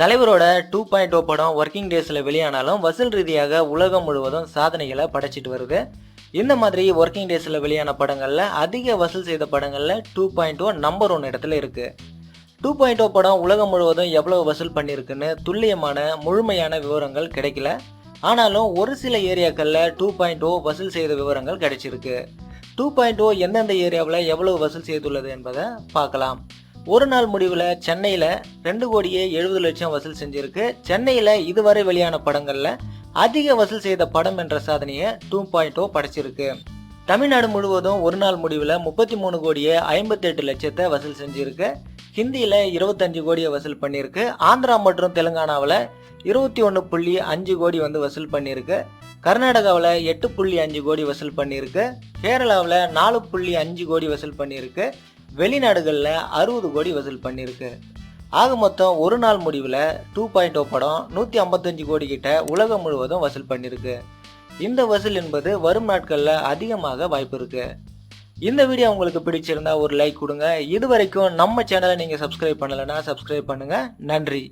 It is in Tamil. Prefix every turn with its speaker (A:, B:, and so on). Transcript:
A: தலைவரோட டூ பாயிண்ட் ஓ படம் ஒர்க்கிங் டேஸில் வெளியானாலும் வசூல் ரீதியாக உலகம் முழுவதும் சாதனைகளை படைச்சிட்டு வருது. இந்த மாதிரி ஒர்க்கிங் டேஸில் வெளியான படங்களில் அதிக வசூல் செய்த படங்களில் two point O number one இடத்துல இருக்குது டூ பாயிண்ட் ஓ oh படம் உலகம் முழுவதும் எவ்வளவு வசூல் பண்ணியிருக்குன்னு துல்லியமான முழுமையான விவரங்கள் கிடைக்கல. ஆனாலும் ஒரு சில ஏரியாக்களில் டூ பாயிண்ட் ஓ oh வசூல் செய்த விவரங்கள் கிடைச்சிருக்கு. டூ பாயிண்ட் ஓ எந்தெந்த ஏரியாவில் எவ்வளவு வசூல் செய்துள்ளது என்பதை பார்க்கலாம். ஒரு நாள் முடிவில் சென்னையில் ரெண்டு கோடியே எழுபது லட்சம் வசூல் செஞ்சிருக்கு. சென்னையில் இதுவரை வெளியான படங்களில் அதிக வசூல் செய்த படம் என்ற சாதனையை டூ பாயிண்ட் ஓ படைச்சிருக்கு. தமிழ்நாடு முழுவதும் ஒரு நாள் முடிவில் முப்பத்தி மூணு கோடியே ஐம்பத்தெட்டு லட்சத்தை வசூல் செஞ்சிருக்கு. ஹிந்தியில் இருபத்தஞ்சு கோடியை வசூல் பண்ணியிருக்கு ஆந்திரா மற்றும் தெலுங்கானாவில் இருபத்தி ஒன்று புள்ளி அஞ்சு கோடி வந்து வசூல் பண்ணியிருக்கு கர்நாடகாவில் எட்டு புள்ளி அஞ்சு கோடி வசூல் பண்ணியிருக்கு கேரளாவில் நாலு புள்ளி அஞ்சு கோடி வசூல் பண்ணியிருக்கு வெளிநாடுகளில் அறுபது கோடி வசூல் பண்ணியிருக்கு ஆக மொத்தம் ஒரு நாள் முடிவில் டூ பாயிண்ட் ஓ படம் நூற்றி ஐம்பத்தஞ்சு கோடி கிட்ட உலகம் முழுவதும் வசூல் பண்ணியிருக்கு இந்த வசூல் என்பது வரும் நாட்களில் அதிகமாக வாய்ப்பு இருக்குது இந்த வீடியோ உங்களுக்கு பிடிச்சிருந்தா ஒரு லைக் கொடுங்க. இது வரைக்கும் நம்ம சேனலை நீங்கள் சப்ஸ்கிரைப் பண்ணலைன்னா சப்ஸ்கிரைப் பண்ணுங்கள் நன்றி.